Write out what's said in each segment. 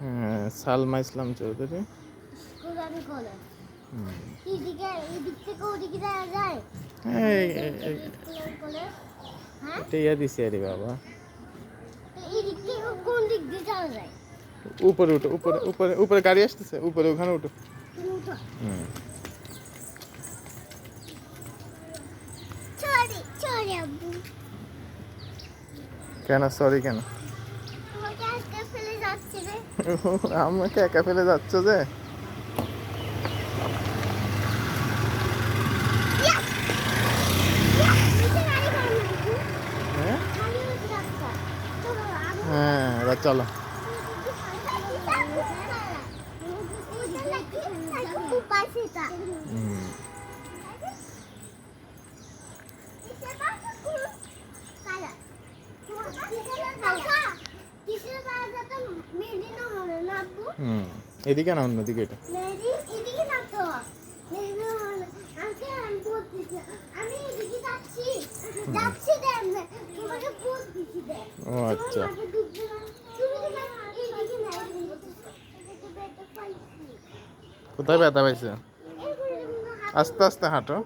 হ্যাঁ সালমা ইসলাম চৌধুরী বাবা উপরে উঠো উপরে উপরে উপরে গাড়ি আসতেছে উপরে ওখানে উঠো হুম সরি সরি আব্বু কেন? সরি কেন? আমাকে একা ফেলে যাচ্ছ যে? হ্যাঁ? চলো হ্যাঁ এবার চলো। হুম হুম এদিকে না অন্যদিকে এটা ও আচ্ছা কোথায় ব্যথা পাইছে আস্তে আস্তে হাঁটো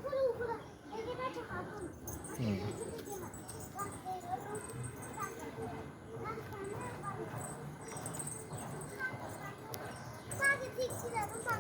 你吃的什么饭